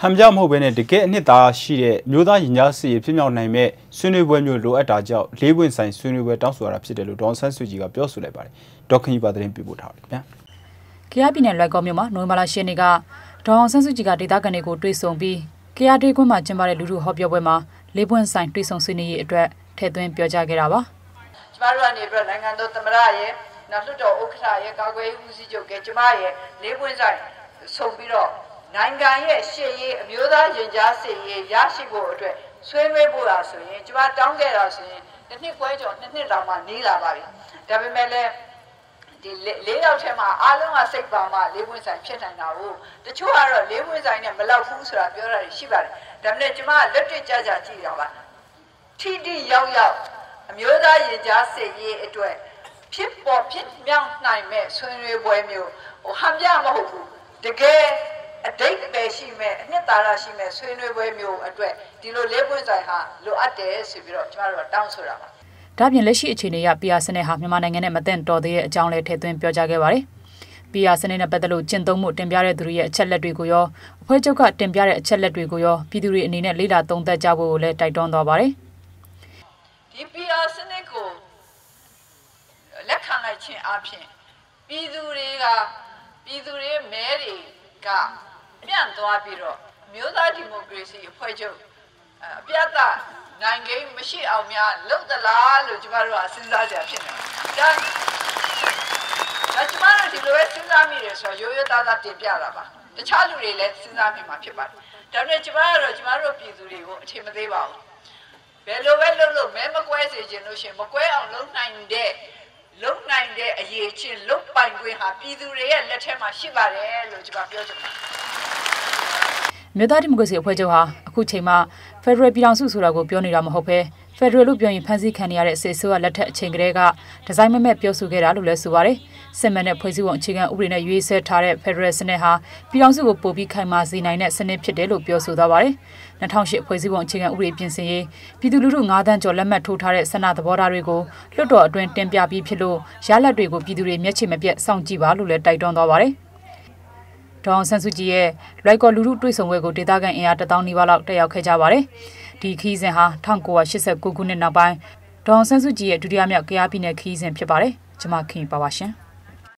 ဟမ်ပြမဟုတ်ဘဲနဲ့တကယ်အနှစ်သာရှိတဲ့မျိုးသားရင်ကြားစီဖြစ်မြောက်နိုင်မဲ့ဆွေးနွေးပွဲမျိုးလိုအပ်တာကြောင့်လေးပွင့်ဆိုင်ဆွေးနွေးပွဲတောင်းဆိုရတာဖြစ်တယ်လို့ဒေါန်ဆန်းစုကြည်ကပြောဆိုလိုက်ပါတယ်ဒေါက်ခင်ကြီးပါသတင်းပြပို့ထားတယ်ဗျာကရပြည်နယ်လွိုက်ကောမြို့မှာနိုဝင်ဘာလ10ရက်နေ့ကဒေါန်ဆန်းစုကြည်ကဒေသခံတွေကိုတွေ့ဆုံပြီးကရဒေးကွန်းမှာကျင်းပတဲ့လူထုဟောပြောပွဲမှာလေးပွင့်ဆိုင်တွေ့ဆုံဆွေးနွေးရေးအတွက်ထည့်သွင်းပြောကြားခဲ့တာပါကျမတို့ကနေပြီးတော့နိုင်ငံတော်သမ္မတရဲ့နောက်လွှတ်တော်ဥက္ကဋ္ဌရဲ့ကာကွယ်ရေးဦးစီးချုပ်ကကျမရဲ့လေးပွင့်ဆိုင်ဆုံပြီးတော့ နိုင်ငံရဲ့ရှေ့ရေးအမျိုးသားရင်ကြားစေရေးရရှိဖို့အတွက်ဆွေးနွေးဖို့လားဆိုရင်ကျမတောင်းခဲ့တာဆိုရင်တစ်နှစ်ခွဲကျော်နှစ်နှစ်တောင်မှနေလာပါပြီဒါပေမဲ့လည်းဒီလေးယောက်ထဲမှာအားလုံးကစိတ်ပါမှလေးပွင့်ဆိုင်ဖြစ်နိုင်တာကိုတချို့ကတော့လေးပွင့်ဆိုင်နဲ့မလောက်ဘူးဆိုတာပြောတာရှိပါတယ်ဒါပေမဲ့ကျမကလက်တွေ့ကြကြကြည့်တာပါထိတိရောက်ရောက်အမျိုးသားရင်ကြားစေရေးအတွက်ဖြစ်ပေါ်ဖြစ်မြောက်နိုင်မဲ့ဆွေးနွေးပွဲမျိုးဟိုဟန်ပြမဟုတ်ဘူးတကယ် အတိတ်ပဲရှိမဲ့အနှစ်သာရရှိမဲ့ဆွေးနွေးပွဲမျိုးအတွက်ဒီလိုလေးပွင့်ဆိုင်ဟာလိုအပ်တယ်ဆိုပြီးတော့ကျမတို့ကတောင်းဆိုတာပါဒါပြင်လက်ရှိအခြေအနေအရ PR စနစ်ဟာမြန်မာနိုင်ငံနဲ့မသင့်တော်သေးတဲ့အကြောင်းလည်းထည့်သွင်းပြောကြားခဲ့ပါတယ်။ PR စနစ်နဲ့ပတ်သက်လို့ကျင့်သုံးမှုတင်ပြတဲ့သူတွေရဲ့အချက်လက်တွေကိုရောအဖွဲ့ချုပ်ကတင်ပြတဲ့အချက်လက်တွေကိုရောပြည်သူတွေအနေနဲ့လေ့လာသုံးသပ်ကြဖို့လည်းတိုက်တွန်းသွားပါတယ်။ဒီ PR စနစ်ကိုလက်ခံလိုက်ခြင်းအပြင်ပြည်သူတွေကပြည်သူတွေမဲတွေက ပြန့်သွားပြီးတော့မျိုးသားဒီမိုကရေစီအဖွဲ့ချုပ်အပြတ်သားနိုင်ငံမရှိအောင်များလုပ်သလားလို့ကျမတို့ကစဉ်းစားကြဖြစ်နေတယ်။ဒါကျမတို့ဒီလိုပဲစဉ်းစားမိတယ်ဆိုတော့ရိုးရိုးသားသားတင်ပြတာပါ။တခြားလူတွေလည်းစဉ်းစားမိမှာဖြစ်ပါတယ်။ဒါပေမဲ့ကျမကတော့ကျမတို့ပြည်သူတွေကိုအထင်မသေးပါဘူး။ဘယ်လိုပဲလုပ်လို့မဲမကွဲစေချင်လို့ရှင်မကွဲအောင်လုပ်နိုင်တဲ့လုံနိုင်တဲ့အရေးချင်းလုံပိုင်ခွင့်ဟာပြည်သူတွေရဲ့လက်ထဲမှာရှိပါတယ်လို့ကျွန်တော်ပြောချင်ပါတယ် မြို့သားဒီမိုကရေစီအဖွဲ့ချုပ်ဟာအခုချိန်မှာဖက်ဒရယ်ပြည်ထောင်စုဆိုတာကိုပြောနေတာမဟုတ်ဘဲဖက်ဒရယ်လို့ပြောရင်ဖန်ဆီးခံရတဲ့စေဆိုးကလက်ထက်အချိန်ကလေးကဒီဇိုင်းမမဲ့ပြောဆိုခဲ့တာလို့လည်းဆိုပါတယ်။စစ်မှန်တဲ့ဖွဲ့စည်းပုံအခြေခံဥပဒေနဲ့ရွေးဆဲထားတဲ့ဖက်ဒရယ်စနစ်ဟာပြည်ထောင်စုကိုပိုပြီးခိုင်မာစေနိုင်တဲ့စနစ်ဖြစ်တယ်လို့ပြောဆိုသွားပါတယ်။2008ဖွဲ့စည်းပုံအခြေခံဥပဒေပြင်ဆင်ရေးပြည်သူလူထု9တန်းကျော်လက်မှတ်ထိုးထားတဲ့ဆန္ဒသဘောထားတွေကိုလွှတ်တော်အတွင်းတင်ပြပြီးဖြစ်လို့ရလဒ်တွေကိုပြည်သူတွေမျက်ခြေမပြတ်စောင့်ကြည့်ပါလို့လည်းတိုက်တွန်းသွားပါတယ်။ ဒေါအောင်ဆန်းစုကြည်ရဲ့လိုက်ကော်လူထုတွေ့ဆုံပွဲကိုဒေသခံအင်အား1000နီးပါးလောက်တက်ရောက်ခဲ့ကြပါတယ်။ဒီခီးစဉ်ဟာ1989ခုနှစ်နောက်ပိုင်းဒေါန်ဆန်းစုကြည်ရဲ့ဒုတိယမြောက်ကြားပြည်နယ်ခီးစဉ်ဖြစ်ပါတယ်ကျွန်မခင်ပါပါရှင်